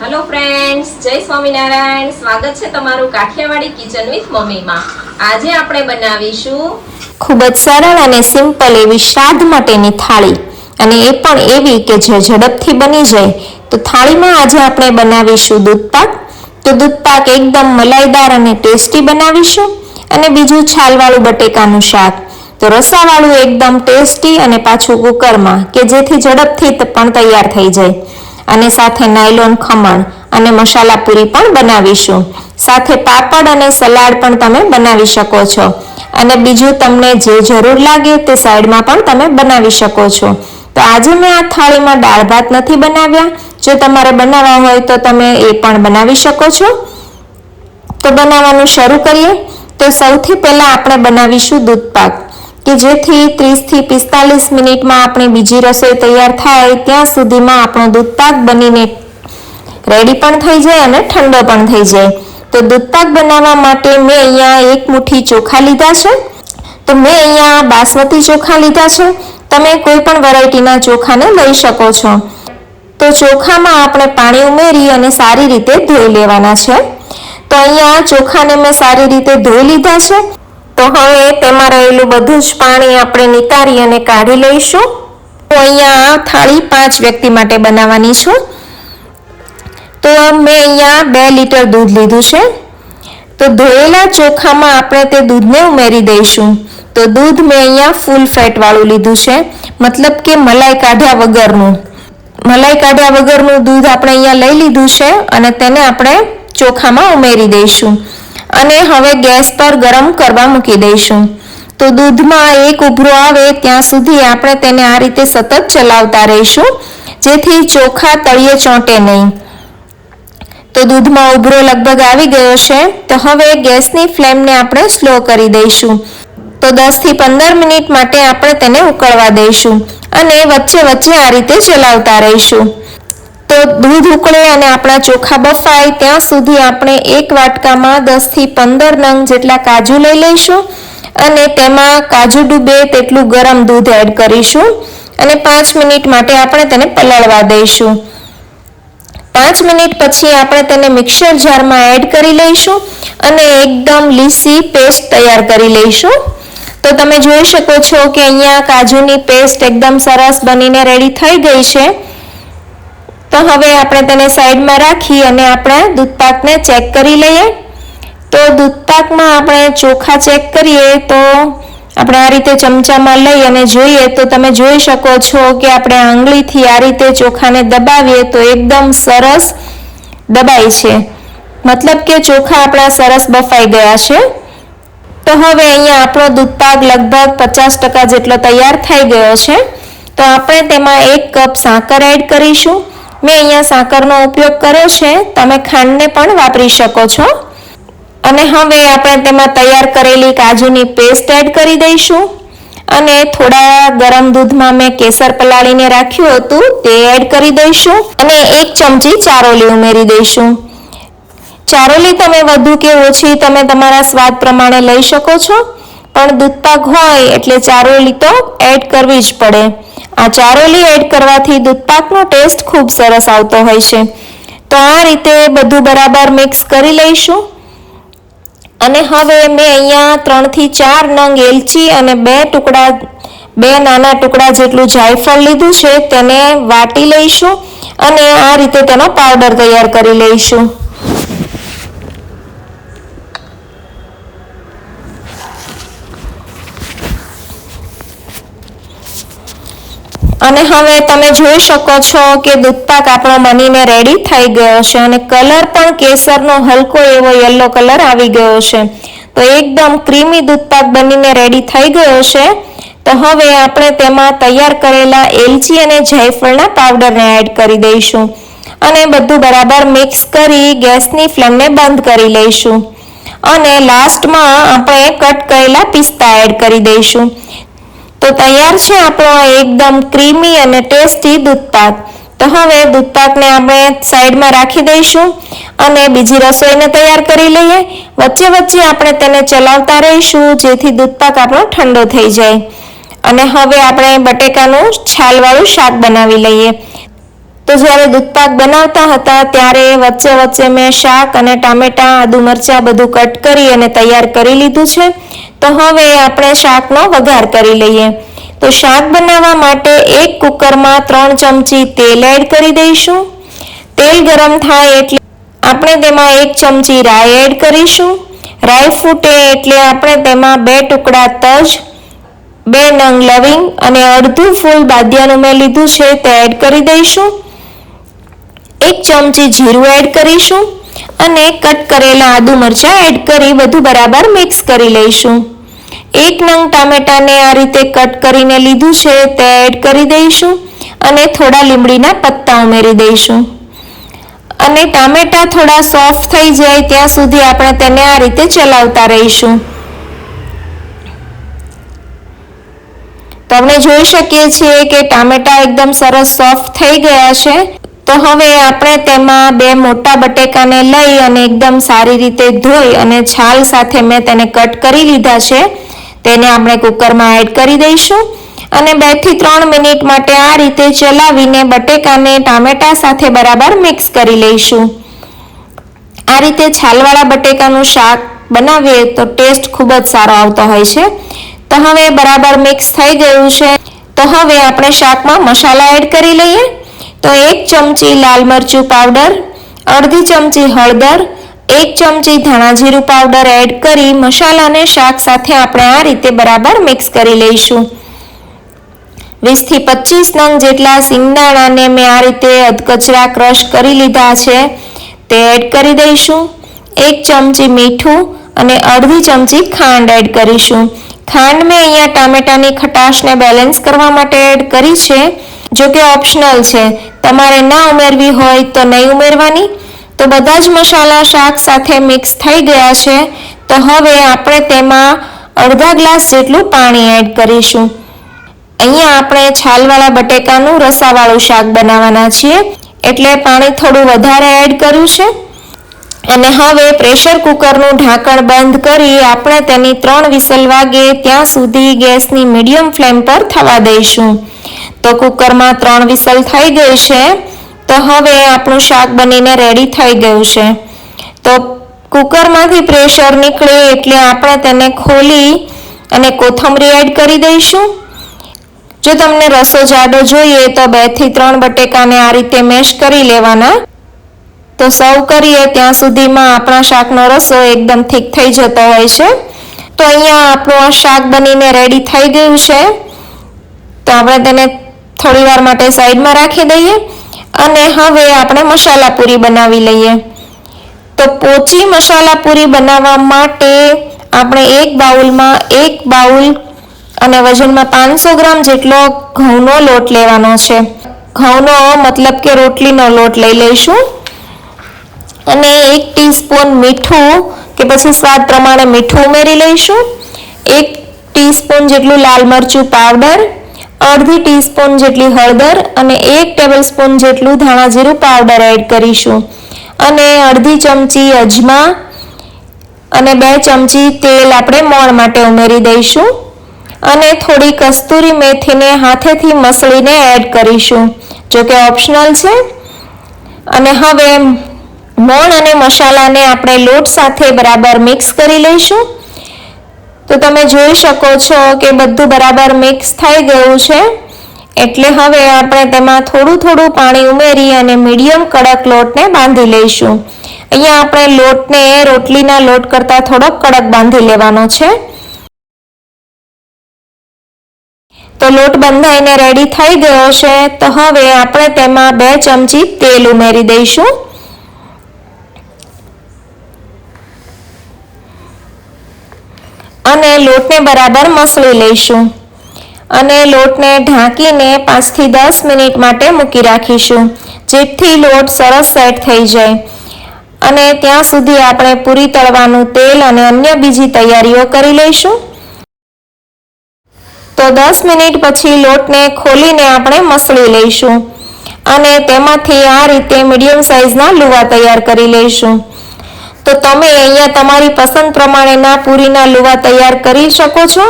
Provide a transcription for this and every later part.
Hello friends જય સ્વામિનારાયણ. સ્વાગત છે તમારું કાઠિયાવાડી કિચન વિથ મમ્મીમાં. આજે આપણે બનાવીશું ખૂબ જ સરળ અને સિમ્પલ એવી શ્રાદ્ધ માટેની થાળી. અને એ પણ એવી કે જે ઝડપથી બની જાય. તો થાળીમાં આજે આપણે બનાવીશું દૂધપાક તો દૂધપાક એકદમ મલાઈદાર અને ટેસ્ટી બનાવીશું. અને બીજું છાલવાળું બટેકાનું શાક. તો રસાવાળું એકદમ ટેસ્ટી અને પાછું કુકરમાં, કે જેથી ઝડપથી પણ તૈયાર થઈ જાય. અને સાથે નાયલોન ખમણ અને મસાલા પૂરી પણ બનાવીશું. સાથે પાપડ અને સલાડ પણ તમે બનાવી શકો છો. અને બીજું તમને જે જરૂર લાગે તે સાઈડમાં પણ તમે બનાવી શકો છો. તો આજે મેં આ થાળીમાં દાળ ભાત નથી બનાવ્યા. જો તમારે બનાવવા હોય તો તમે એ પણ બનાવી શકો છો. તો બનાવવાનું શરૂ કરીએ. તો સૌથી પહેલાં આપણે બનાવીશું દૂધપાક. કે જેથી ત્રીસથી પિસ્તાલીસ મિનિટમાં આપણી બીજી રસોઈ તૈયાર થાય, ત્યાં સુધીમાં આપણો દૂધપાક બનીને રેડી પણ થઈ જાય અને ઠંડો પણ થઈ જાય. તો દૂધપાક બનાવવા માટે મેં અહીંયા એક મુઠ્ઠી ચોખા લીધા છે. તો મેં અહીંયા બાસમતી ચોખા લીધા છે. તમે કોઈ પણ વેરાયટીના ચોખાને લઈ શકો છો. તો ચોખામાં આપણે પાણી ઉમેરી અને સારી રીતે ધોઈ લેવાના છે. તો અહીંયા ચોખાને મેં સારી રીતે ધોઈ લીધા છે. તો હવે તેમાં રહેલું બધું જ પાણી આપણે નિતારી અને કાઢી લઈશું. તો અહીંયા થાળી પાંચ વ્યક્તિ માટે બનાવવાની છું. તો મેં અહીંયા બે લીટર દૂધ લીધું છે. તો ધોયેલા ચોખામાં આપણે તે દૂધને ઉમેરી દઈશું. તો દૂધ મેં અહીંયા ફૂલ ફેટ વાળું લીધું છે. મતલબ કે મલાઈ કાઢ્યા વગરનું. મલાઈ કાઢ્યા વગરનું દૂધ આપણે અહીંયા લઈ લીધું છે અને તેને આપણે ચોખામાં ઉમેરી દઈશું. અને હવે ગેસ પર ગરમ કરવા મૂકી દઈશું. તો દૂધમાં એક ઉભરો આવે ત્યાં સુધી આપણે તેને આ રીતે સતત ચલાવતા રહીશું, જેથી ચોખા તળિયે ચોંટે નહીં. તો દૂધમાં ઉભરો લગભગ આવી ગયો છે, તો હવે ગેસની ફ્લેમને આપણે સ્લો કરી દઈશું. તો દસથી પંદર મિનિટ માટે આપણે તેને ઉકળવા દઈશું અને વચ્ચે વચ્ચે આ રીતે ચલાવતા રહીશું. તો દૂધ ઉકળે અને આપણા ચોખા બફાય, ત્યાં સુધી આપણે એક વાટકામાં દસથી પંદર નંગ જેટલા કાજુ લઈ લઈશું અને તેમાં કાજુ ડૂબે તેટલું ગરમ દૂધ એડ કરીશું અને પાંચ મિનિટ માટે આપણે તેને પલાળવા દઈશું. પાંચ મિનિટ પછી આપણે તેને મિક્સર જારમાં એડ કરી લઈશું અને એકદમ લીસી પેસ્ટ તૈયાર કરી લઈશું. તો તમે જોઈ શકો છો કે અહીંયા કાજુની પેસ્ટ એકદમ સરસ બનીને રેડી થઈ ગઈ છે. તો હવે આપણે તેને સાઈડમાં રાખી અને આપણે દૂધપાકને ચેક કરી લઈએ. તો દૂધપાકમાં આપણે ચોખા ચેક કરીએ તો આપણે આ રીતે ચમચામાં લઈ અને જોઈએ તો તમે જોઈ શકો છો કે આપણે આંગળીથી આ રીતે ચોખાને દબાવીએ તો એકદમ સરસ દબાય છે. મતલબ કે ચોખા આપણા સરસ બફાઈ ગયા છે. તો હવે અહીંયા આપણો દૂધપાક લગભગ પચાસ ટકા જેટલો તૈયાર થઈ ગયો છે. તો આપણે તેમાં એક કપ સાકર એડ કરીશું. મેં અહીંયા સાકરનો ઉપયોગ કર્યો છે. તમે ખાંડને પણ વાપરી શકો છો. અને હવે આપણે તેમાં તૈયાર કરેલી કાજુની પેસ્ટ એડ કરી દઈશું. અને થોડા ગરમ દૂધમાં મેં કેસર પલાળીને રાખ્યું હતું, તે એડ કરી દઈશું. અને એક ચમચી ચારોલી ઉમેરી દઈશું. ચારોલી તમે વધુ કે ઓછી તમે તમારા સ્વાદ પ્રમાણે લઈ શકો છો. પણ દૂધપાક હોય એટલે ચારોલી તો એડ કરવી જ પડે. આ ચારોલી એડ કરવાથી દૂધપાકનો ટેસ્ટ ખૂબ સરસ આવતો હોય છે. તો આ રીતે બધું બરાબર મિક્સ કરી લઈશું. અને હવે મેં અહીંયા ત્રણથી ચાર નંગ એલચી અને બે ટુકડા, બે નાના ટુકડા જેટલું જાયફળ લીધું છે તેને વાટી લઈશું અને આ રીતે તેનો પાવડર તૈયાર કરી લઈશું. અને હવે તમે જોઈ શકો છો કે દૂધપાક આપણો બનીને રેડી થઈ ગયો છે અને કલર પણ કેસરનો હલકો એવો યલો કલર આવી ગયો છે. તો એકદમ ક્રીમી દૂધપાક બનીને રેડી થઈ ગયો છે. તો હવે આપણે તેમાં તૈયાર કરેલા એલચી અને જાયફળના પાવડરને એડ કરી દઈશું. અને બધું બરાબર મિક્સ કરી ગેસની ફ્લેમને બંધ કરી લઈશું. અને લાસ્ટમાં આપણે કટ કરેલા પિસ્તા એડ કરી દઈશું. તો તૈયાર છે આપણો આ એકદમ ક્રીમી અને ટેસ્ટી દૂધપાક તો હવે દૂધપાકને આપણે સાઈડમાં રાખી દઈશું અને બીજી રસોઈને તૈયાર કરી લઈએ. વચ્ચે વચ્ચે આપણે તેને ચલાવતા રહીશું, જેથી દૂધપાક આપણો ઠંડો થઈ જાય. અને હવે આપણે બટેકાનું છાલવાળું શાક બનાવી લઈએ. તો જ્યારે દૂધપાક બનાવતા હતા, ત્યારે વચ્ચે વચ્ચે મેં શાક અને ટામેટાં, આદુ મરચાં બધું કટ કરી અને તૈયાર કરી લીધું છે. તો હવે આપણે શાકનો વઘાર કરી લઈએ. તો શાક બનાવવા માટે એક કુકરમાં ત્રણ ચમચી તેલ એડ કરી દઈશું. તેલ ગરમ થાય એટલે આપણે તેમાં એક ચમચી રાઈ એડ કરીશું. રાઈ ફૂટે એટલે આપણે તેમાં બે ટુકડા તજ, બે નંગ લવિંગ અને અડધું ફૂલ બાદિયાનું મેં લીધું છે તે એડ કરી દઈશું. એક ચમચી જીરું એડ કરીશું અને કટ કરેલા આદુ મરચાં એડ કરી બધું બરાબર મિક્સ કરી લઈશું. એક નંગ ટામેટાને આ રીતે કટ કરીને લીધું છે તે એડ કરી દઈશું અને થોડા લીમડીના પત્તા ઉમેરી દઈશું. અને ટામેટા થોડા સોફ્ટ થઈ જાય ત્યાં સુધી આપણે તેને આ રીતે ચલાવતા રહીશું. તો જોઈ શકીએ છીએ કે ટામેટા એકદમ સરસ સોફ્ટ થઈ ગયા છે. તો હવે આપણે તેમાં બે મોટા બટેકાને લઈ અને એકદમ સારી રીતે ધોઈ અને છાલ સાથે મેં તેને કટ કરી લીધા છે. તેને આપણે કુકરમાં એડ કરી દઈશું. અને બેથી ત્રણ મિનિટ માટે આ રીતે ચલાવીને બટેકાને ટામેટા સાથે બરાબર મિક્સ કરી લઈશું. આ રીતે છાલવાળા બટેકાનું શાક બનાવીએ તો ટેસ્ટ ખૂબ જ સારો આવતો હોય છે. તો હવે બરાબર મિક્સ થઈ ગયું છે. તો હવે આપણે શાકમાં મસાલા એડ કરી લઈએ. તો એક ચમચી લાલ મરચું પાવડર અડધી ચમચી હળદર, એક ચમચી ધાણા જીરું પાવડર એડ કરી મસાલાને શાક સાથે આપણે આ રીતે બરાબર મિક્સ કરી લઈશું. વીસથી પચીસ નંગ જેટલા સિંગદાણાને મેં આ રીતે અધકચરા ક્રશ કરી લીધા છે. તે એડ કરી દઈશું. એક ચમચી મીઠું અને અડધી ચમચી ખાંડ એડ કરીશું. ખાંડ મેં અહીંયા ટામેટાની ખટાશને બેલેન્સ કરવા માટે એડ કરી છે. જો કે ઓપ્શનલ છે. તમારે ના ઉમેરવી હોય તો નહીં ઉમેરવાની. તો બધા જ મસાલા શાક સાથે મિક્સ થઈ ગયા છે. તો હવે આપણે તેમાં અડધા ગ્લાસ જેટલું પાણી એડ કરીશું. અહીંયા આપણે છાલવાળા બટેકાનું રસાવાળું શાક બનાવવાના છીએ. એટલે પાણી થોડું વધારે એડ કર્યું છે. અને હવે પ્રેશર કુકરનું ઢાંકણ બંધ કરી આપણે તેની ત્રણ વિસલ વાગે ત્યાં સુધી ગેસની મીડિયમ ફ્લેમ પર થવા દઈશું. તો કુકરમાં ત્રણ વિસલ થઈ ગઈ છે. તો હવે આપણું શાક બનીને રેડી થઈ ગયું છે. તો કુકરમાંથી પ્રેશર નીકળે એટલે આપણે તેને ખોલી અને કોથમરી એડ કરી દઈશું. જો તમને રસો જાડો જોઈએ તો બેથી ત્રણ બટેકાને આ રીતે મેશ કરી લેવાના. તો સર્વ કરીએ ત્યાં સુધીમાં આપણા શાકનો રસો એકદમ થીક થઈ જતો હોય છે. તો અહીંયા આપણું આ શાક બનીને રેડી થઈ ગયું છે. તો આપણે તેને થોડી વાર માટે સાઈડમાં રાખી દઈએ અને હવે આપણે મસાલા પૂરી બનાવી લઈએ. તો પોચી મસાલા પૂરી બનાવવા માટે આપણે એક બાઉલમાં એક બાઉલ અને વજનમાં પાંચસો ગ્રામ જેટલો ઘઉંનો લોટ લેવાનો છે. ઘઉંનો મતલબ કે રોટલીનો લોટ લઈ લઈશું. અને એક ટીસ્પૂન મીઠું કે પછી સ્વાદ પ્રમાણે મીઠું ઉમેરી લઈશું. એક ટીસ્પૂન જેટલું લાલ મરચું પાવડર અડધી ટીસ્પૂન જેટલી હળદર અને એક ટેબલસ્પૂન જેટલું ધાણા જીરું પાવડર એડ કરીશું. અને અડધી ચમચી અજમા અને બે ચમચી તેલ આપણે મોણ માટે ઉમેરી દઈશું. અને થોડી કસ્તુરી મેથીને હાથેથી મસળીને એડ કરીશું, જો કે ઓપ્શનલ છે. અને હવે મોણ અને મસાલાને આપણે લોટ સાથે બરાબર મિક્સ કરી લઈશું. તો તમે જોઈ શકો છો કે બધું બરાબર મિક્સ થઈ ગયું છે. એટલે હવે આપણે તેમાં થોડું થોડું પાણી ઉમેરી અને મીડિયમ કડક લોટને બાંધી લઈશું. અહીંયા આપણે લોટને રોટલીના લોટ કરતાં થોડોક કડક બાંધી લેવાનો છે. તો લોટ બંધાઈને રેડી થઈ ગયો છે. તો હવે આપણે તેમાં બે ચમચી તેલ ઉમેરી દઈશું અને લોટને બરાબર મસળી લઈશું અને લોટને ઢાંકીને પાંચથી દસ મિનિટ માટે મૂકી રાખીશું, જેથી લોટ સરસ સેટ થઈ જાય. અને ત્યાં સુધી આપણે પૂરી તળવાનું તેલ અને અન્ય બીજી તૈયારીઓ કરી લઈશું. તો દસ મિનિટ પછી લોટને ખોલીને આપણે મસળી લઈશું અને તેમાંથી આ રીતે મીડિયમ સાઇઝના લુવા તૈયાર કરી લઈશું. તો તમે અહીંયા તમારી પસંદ પ્રમાણેના પૂરીના લુવા તૈયાર કરી શકો છો.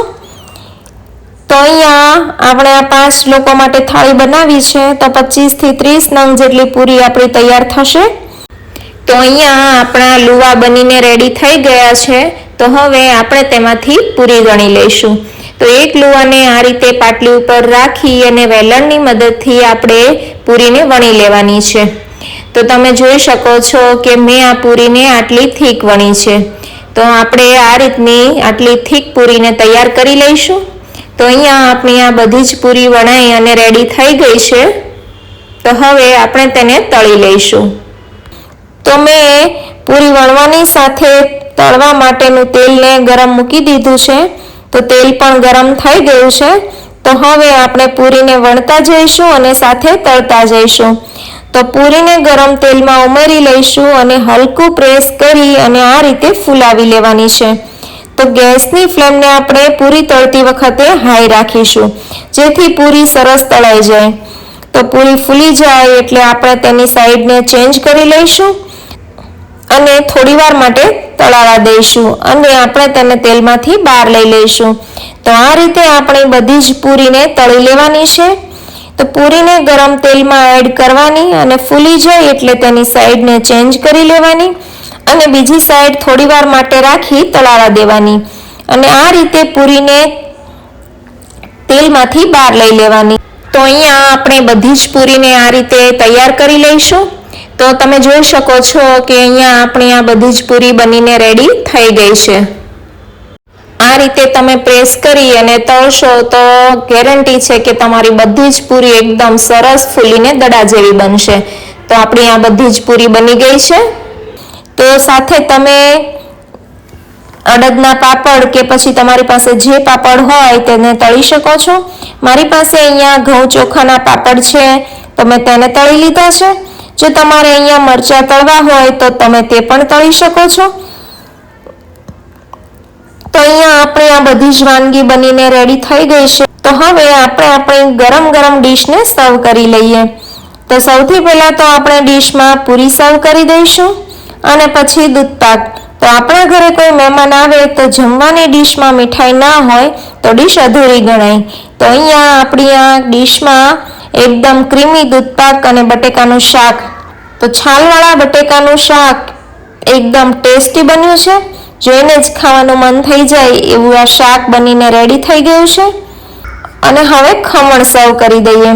તો અહીંયા આપણે આ પાંચ લોકો માટે થાળી બનાવી છે. તો પચીસથી ત્રીસ નંગ જેટલી પૂરી આપણી તૈયાર થશે. તો અહીંયા આપણા લુવા બનીને રેડી થઈ ગયા છે. તો હવે આપણે તેમાંથી પૂરી ગણી લઈશું. તો એક લુવાને આ રીતે પાટલી ઉપર રાખી અને વેલણની મદદથી આપણે પૂરીને વણી લેવાની છે. તો તમે જોઈ શકો છો કે મેં આ પૂરીને આટલી થીક વણી છે. તો આપણે આ રીતની આટલી થીક પૂરીને તૈયાર કરી લઈશું. તો અહીંયા આપણી આ બધી જ પૂરી વણાઈ અને રેડી થઈ ગઈ છે. તો હવે આપણે તેને તળી લઈશું. તો મેં પૂરી વણવાની સાથે તળવા માટેનું તેલને ગરમ મૂકી દીધું છે. તો તેલ પણ ગરમ થઈ ગયું છે. તો હવે આપણે પૂરીને વણતા જઈશું અને સાથે તળતા જઈશું. તો પૂરીને ગરમ તેલમાં ઉમેરી લઈશું અને હલકું પ્રેસ કરી અને આ રીતે ફૂલાવી લેવાની છે. તો ગેસની ફ્લેમને આપણે પૂરી તળતી વખતે હાઈ રાખીશું, જેથી પૂરી સરસ તળાઈ જાય. તો પૂરી ફૂલી જાય એટલે આપણે તેની સાઈડને ચેન્જ કરી લઈશું અને થોડીવાર માટે તળાવા દઈશું અને આપણે તેને તેલમાંથી બહાર લઈ લઈશું. તો આ રીતે આપણે બધી જ પૂરીને તળી લેવાની છે. તો પૂરીને ગરમ તેલમાં એડ કરવાની અને ફૂલી જાય એટલે તેની સાઈડને ચેન્જ કરી લેવાની અને બીજી સાઈડ થોડીવાર માટે રાખી તળાવા દેવાની. અને આ રીતે પૂરીને તેલમાંથી બહાર લઈ લેવાની. તો અહીંયા આપણે બધી જ પૂરીને આ રીતે તૈયાર કરી લઈશું. તો તમે જોઈ શકો છો કે અહીંયા આપણી આ બધી જ પૂરી બનીને રેડી થઈ ગઈ છે. આ રીતે તમે પ્રેસ કરી અને તળશો તો ગેરંટી છે કે તમારી બધી જ પૂરી એકદમ સરસ ફૂલીને દડા જેવી બનશે. તો આપણી આ બધી જ પૂરી બની ગઈ છે. તો સાથે તમે અડદના પાપડ કે પછી તમારી પાસે જે પાપડ હોય તેને તળી શકો છો. મારી પાસે અહીંયા ઘઉં ચોખાના પાપડ છે તમે તેને તળી લીધા છે. જો તમારે અહીંયા મરચાં તળવા હોય તો તમે તે પણ તળી શકો છો. તો અહીંયા આપણે આ બધી જ વાનગી બનીને રેડી થઈ ગઈ છે. તો હવે આપણે આપણી ગરમ ગરમ ડીશને સર્વ કરી લઈએ. તો સૌથી પહેલાં તો આપણે ડીશમાં પૂરી સર્વ કરી દઈશું અને પછી દૂધ પાક. તો આપણા ઘરે કોઈ મહેમાન આવે તો જમવાની ડીશમાં મીઠાઈ ના હોય તો ડીશ અધૂરી ગણાય. તો અહીંયા આપણી આ ડીશમાં એકદમ ક્રીમી દૂધપાક અને બટેકાનું શાક. તો છાલવાળા બટેકાનું શાક એકદમ ટેસ્ટી બન્યું છે. જોઈને જ ખાવાનું મન થઈ જાય એવું આ શાક બનીને રેડી થઈ ગયું છે. અને હવે ખમણ સર્વ કરી દઈએ.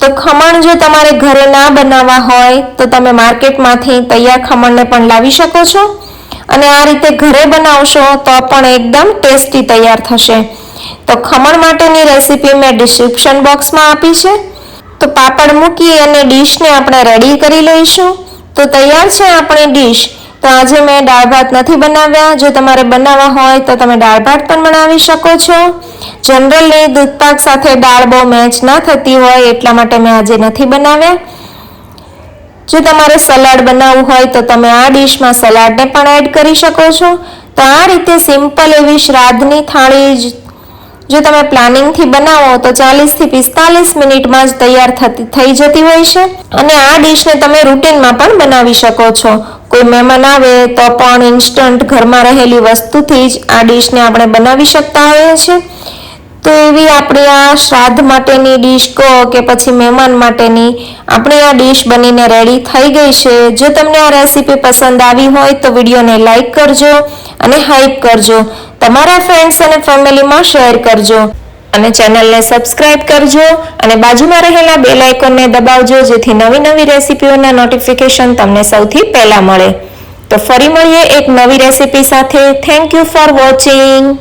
તો ખમણ જો તમારે ઘરે ના બનાવવા હોય તો તમે માર્કેટમાંથી તૈયાર ખમણને પણ લાવી શકો છો. અને આ રીતે ઘરે બનાવશો તો પણ એકદમ ટેસ્ટી તૈયાર થશે. તો ખમણ માટેની રેસીપી મેં ડિસ્ક્રિપ્શન બોક્સમાં આપી છે. તો પાપડ મૂકી અને ડીશને આપણે રેડી કરી લઈશું. તો તૈયાર છે આપણી ડીશ આજે મેં દાળ ભાત નથી બનાવ્યા. જો તમારે બનાવવા હોય તો તમે દાળ ભાત પણ બનાવી શકો છો. જનરલી દૂધપાક સાથે દાળ બહુ મેચ ના થતી હોય એટલા માટે મેં આજે નથી બનાવ્યા. જો તમારે સલાડ બનાવવું હોય તો તમે આ ડિશમાં સલાડને પણ એડ કરી શકો છો. તો આ રીતે સિમ્પલ એવી શ્રાદ્ધની થાળી જ જો તમે પ્લાનિંગથી બનાવો તો ચાલીસથી પિસ્તાલીસ મિનિટમાં જ તૈયાર થતી થઈ જતી હોય છે. અને આ ડિશને તમે રૂટીનમાં પણ બનાવી શકો છો. કોઈ મહેમાન આવે તો પણ ઇન્સ્ટન્ટ ઘરમાં રહેલી વસ્તુથી જ આ ડીશને આપણે બનાવી શકતા હોઈએ છીએ. તો એવી આપણી આ શ્રાદ્ધ માટેની ડીશ કહો કે પછી મહેમાન માટેની આપણી આ ડીશ બનીને રેડી થઈ ગઈ છે. જો તમને આ રેસીપી પસંદ આવી હોય તો વિડીયોને લાઇક કરજો અને હાઇપ કરજો. તમારા ફ્રેન્ડ્સ અને ફેમિલીમાં શેર કરજો. અને ચેનલને સબસ્ક્રાઇબ કરજો અને બાજુમાં રહેલા બેલ આઇકોનને દબાવજો, જેથી નવી નવી રેસીપીઓના નોટિફિકેશન તમને સૌથી પહેલા મળે. તો ફરી મળીએ એક નવી રેસીપી સાથે. Thank you for watching